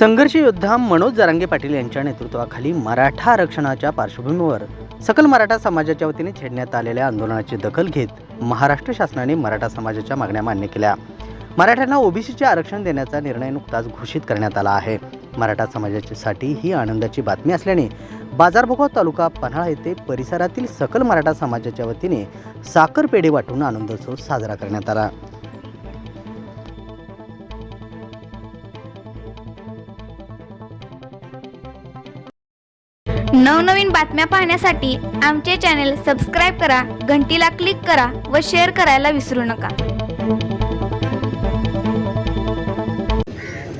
संघर्ष योद्धा मनोज जरांगे पाटील यांच्या नेतृत्वाखाली मराठा आरक्षणाच्या पार्श्वभूमीवर सकल मराठा समाजाच्या वतीने छेडण्यात आलेल्या आंदोलनाची दखल घेत महाराष्ट्र शासनाने मराठा समाजाच्या मागण्या मान्य केल्या. मराठ्यांना ओबीसीचे आरक्षण देण्याचा निर्णय नुकताच घोषित करण्यात आला आहे. मराठा समाजाच्यासाठी ही आनंदाची बातमी असल्याने बाजारभोगाव तालुका पन्हाळा येथे परिसरातील सकल मराठा समाजाच्या वतीने साखर पेढे वाटून आनंदोत्सव साजरा करण्यात आला. नवनवीन बातम्या पाहण्यासाठी आमचे चॅनेल सबस्क्राईब करा घंटीला क्लिक करा व शेअर करायला विसरू नका.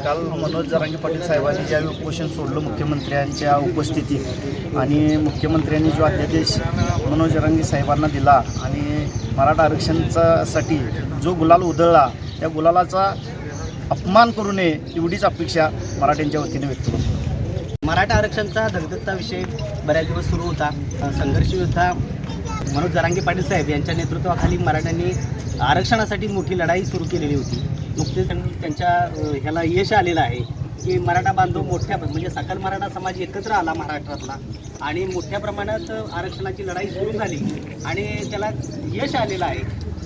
काल मनोज जरांगे पाटील साहेबांनी ज्यावेळी उपोषण सोडलं मुख्यमंत्र्यांच्या उपस्थितीत आणि मुख्यमंत्र्यांनी जो अध्यादेश मनोज जरांगे साहेबांना दिला आणि मराठा आरक्षणचा साठी जो गुलाल उधळला त्या गुलालाचा अपमान करू नये एवढीच अपेक्षा मराठ्यांच्या वतीने व्यक्त करतो. मराठा आरक्षणचा धगधगता विषय बऱ्याच दिवस सुरू होता. संघर्ष योद्धा मनोज जरांगे पाटील साहेब यांच्या नेतृत्वाखाली मराठ्यांनी आरक्षणासाठी मोठी लढाई सुरू केलेली होती. नुकतेच त्यांच्या ह्याला यश आलेलं आहे की मराठा बांधव मोठ्या म्हणजे सकल मराठा समाज एकत्र आला महाराष्ट्रातला आणि मोठ्या प्रमाणात आरक्षणाची लढाई सुरू झाली आणि त्याला यश आलेलं आहे.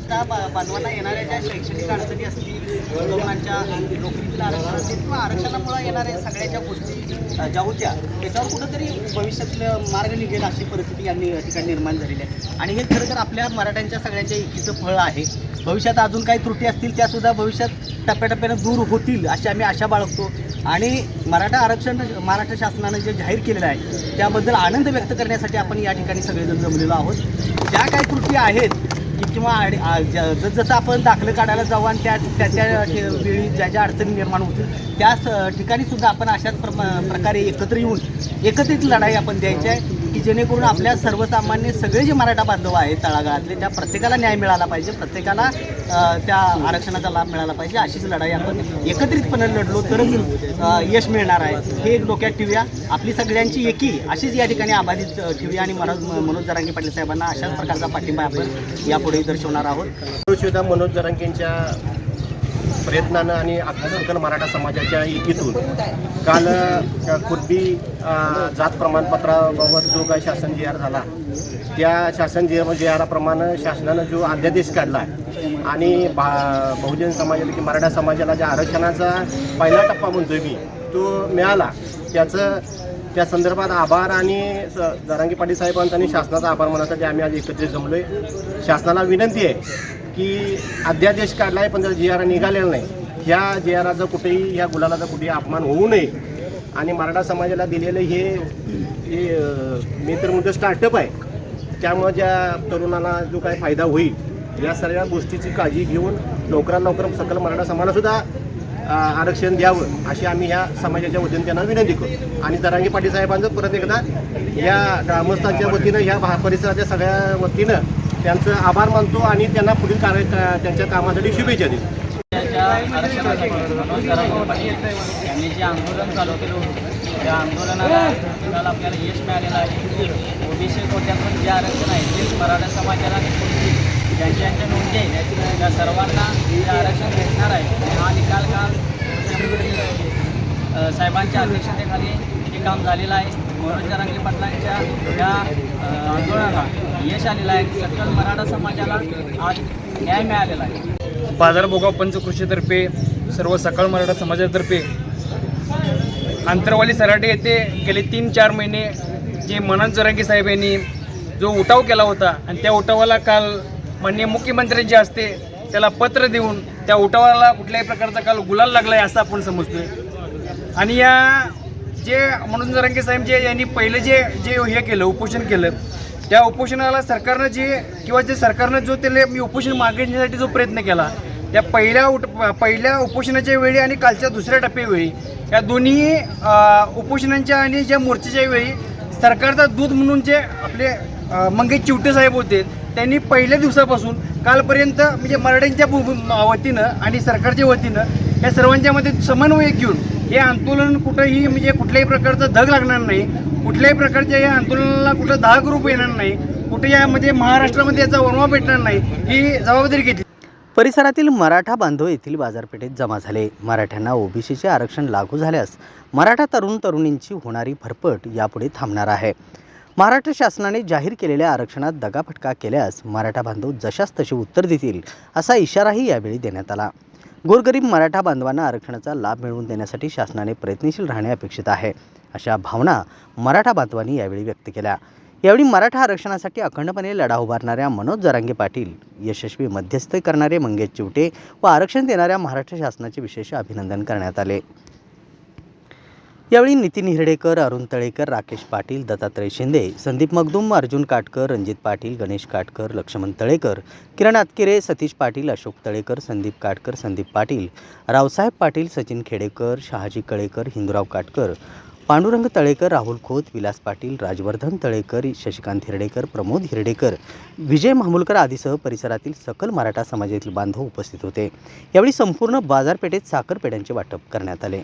त्या बा बांधवांना येणाऱ्या ज्या शैक्षणिक अडचणी असतील लोकांच्या नोकरीतील आरक्षण असतील किंवा आरक्षणामुळे येणाऱ्या सगळ्या ज्या गोष्टी ज्या होत्या त्याच्यावर कुठंतरी भविष्यातलं मार्ग निघेल अशी परिस्थिती यांनी या ठिकाणी निर्माण झालेली आहे. आणि हे खरं तर आपल्या मराठ्यांच्या सगळ्यांच्या एकीचं फळ आहे. भविष्यात अजून काही त्रुटी असतील त्यासुद्धा भविष्यात टप्प्याटप्प्यानं दूर होतील अशी आम्ही आशा बाळगतो. आणि मराठा आरक्षण महाराष्ट्र शासनानं जे जाहीर केलेलं आहे त्याबद्दल आनंद व्यक्त करण्यासाठी आपण या ठिकाणी सगळेजण जमलेलो आहोत. ज्या काही त्रुटी आहेत की किंवा जसं ज- आपण दाखलं काढायला जाऊ आणि त्या त्याच्या वेळी ज्या ज्या अडचणी निर्माण होतील त्याच ठिकाणी सुद्धा आपण अशाच प्रमा- प्रकारे एकत्र येऊन एकत्रित लढाई आपण द्यायची आहे. की जेणेकरून आपल्या सर्वसामान्य सगळे जे मराठा बांधव आहेत तळागाळातले त्या प्रत्येकाला न्याय मिळाला पाहिजे प्रत्येकाला त्या आरक्षणाचा लाभ मिळाला पाहिजे. अशीच लढाई आपण एकत्रितपणे लढलो तरच यश मिळणार आहे. हे एक डोक्यात ठेवूया. आपली सगळ्यांची एकी अशीच या ठिकाणी आबाधित ठेवूया आणि मनोज मनोज जरांगे पाटील साहेबांना अशाच प्रकारचा पाठिंबा आपण यापुढे दर्शवणार आहोत. सुद्धा मनोज जरांगेंच्या प्रयत्नानं आणि सकल मराठा समाजाच्या एकीतून काल अ, कुर्बी जात प्रमाणपत्राबाबत जो काही शासन जी आर झाला त्या शासन जी जी आराप्रमाणे शासनानं जो अध्यादेश काढला आणि भा बहुजन समाजाला की मराठा समाजाला ज्या आरक्षणाचा पहिला टप्पा म्हणतोय मी तो मिळाला. त्याचं त्या संदर्भात आभार आणि स- पाटील साहेबांचा आणि शासनाचा आभार मानण्यासाठी आम्ही आज एकत्रित जमलोय. शासनाला विनंती आहे की अध्यादेश काढला आहे पण त्याचा जी आर निघालेला नाही ह्या जी आराचा कुठेही ह्या गुलालाचा कुठेही अपमान होऊ नये. आणि मराठा समाजाला दिलेलं हे मी तर म्हणतो स्टार्टअप आहे. त्यामुळे ज्या तरुणाला जो काही फायदा होईल या सगळ्या गोष्टीची काळजी घेऊन लवकरात लवकर सकल मराठा समाजालासुद्धा आरक्षण द्यावं अशी आम्ही ह्या समाजाच्या वतीनं त्यांना विनंती करू आणि दरांगी पाटील साहेबांचं परत एकदा या ग्रामस्थांच्या वतीनं ह्या भा परिसराच्या सगळ्या वतीनं त्यांचं आभार मानतो आणि त्यांना पुढील कार्य त्यांच्या कामासाठी शुभेच्छा देतो. त्याच्या आरक्षणासाठी मनोज पाटील यांनी जे आंदोलन चालू केलं होतं त्या आंदोलनाला आपल्याला यश मिळालेलं आहे. ओबीसी कोट्यातून जे आरक्षण आहे ते मराठा समाजाला आणि कुणबी ज्यांच्या ज्यांच्या नोंदी आहेत त्या सर्वांना हे आरक्षण भेटणार आहे. हा निकाल काल साहेबांच्या अध्यक्षतेखाली हे काम झालेलं आहे. मनोज जरांगे पाटलांच्या या आंदोलनाला यश आलेलं आहे. सकल मराठा समाजाला आज न्याय मिळालेला आहे. बाजारभोगाव पंचकृषीतर्फे सर्व सकाळ मराठा समाजातर्फे आंतरवाली सराटे येथे गेले तीन चार महिने जे मनोज जरांगे साहेब यांनी जो उठाव केला होता आणि त्या उठावाला काल माननीय मुख्यमंत्र्यांचे हस्ते त्याला पत्र देऊन त्या उठावाला कुठल्याही प्रकारचा काल गुलाल लागला आहे असं आपण समजतोय. आणि या जे मनोज जरांगे साहेब जे यांनी पहिलं जे जे हे केलं उपोषण केलं त्या उपोषणाला सरकारनं जे किंवा जे सरकारनं जो त्याला मी उपोषण मागण्यासाठी जो प्रयत्न केला त्या पहिल्या उट पहिल्या उपोषणाच्या वेळी आणि कालच्या दुसऱ्या टप्प्यावेळी या दोन्ही उपोषणांच्या आणि ज्या मोर्चाच्या वेळी सरकारचा दूध म्हणून जे आपले मंगेश चिवटे साहेब होते त्यांनी पहिल्या दिवसापासून कालपर्यंत म्हणजे मराठ्यांच्या भू- वतीनं आणि सरकारच्या वतीनं या सर्वांच्यामध्ये समन्वय घेऊन हे आंदोलन कुठंही म्हणजे कुठल्याही प्रकारचं धग लागणार नाही. कुठल्याही प्रकारच्या या आंदोलनाला कुठं धाग रूप येणार नाही. कुठे यामध्ये म्हणजे महाराष्ट्रामध्ये याचा वनवा भेटणार नाही ही जबाबदारी घेतली. परिसरातील मराठा बांधव येथील बाजारपेठेत जमा झाले. मराठ्यांना ओबीसीचे आरक्षण लागू झाल्यास मराठा तरुण तरुणींची होणारी भरपट यापुढे थांबणार आहे. महाराष्ट्र शासनाने जाहीर केलेल्या आरक्षणात दगाफटका केल्यास मराठा बांधव जशास तसे उत्तर देतील असा इशाराही यावेळी देण्यात आला. गोरगरीब मराठा बांधवांना आरक्षणाचा लाभ मिळवून देण्यासाठी शासनाने प्रयत्नशील राहणे अपेक्षित आहे अशा भावना मराठा बांधवांनी यावेळी व्यक्त केल्या. यावेळी मराठा आरक्षणासाठी अखंडपणे लढा उभारणाऱ्या मनोज जरांगे पाटील यशस्वी मध्यस्थ करणारे मंगेश चिवटे व आरक्षण देणाऱ्या महाराष्ट्र शासनाचे विशेष अभिनंदन करण्यात आले. यावेळी नितीन हिरडेकर अरुण तळेकर राकेश पाटील दत्तात्रय शिंदे संदीप मगदुम अर्जुन काटकर रणजित पाटील गणेश काटकर लक्ष्मण तळेकर किरण आतकिरे सतीश पाटील अशोक तळेकर संदीप काटकर संदीप पाटील रावसाहेब पाटील सचिन खेडेकर शहाजी कळेकर हिंदुराव काटकर पांडुरंग तळेकर राहुल खोत विलास पाटील राजवर्धन तळेकर शशिकांत हिरडेकर प्रमोद हिरडेकर विजय मामुलकर आदीसह परिसरातील सकल मराठा समाजातील बांधव उपस्थित होते. यावेळी संपूर्ण बाजारपेठेत साखरपेड्यांचे वाटप करण्यात आले.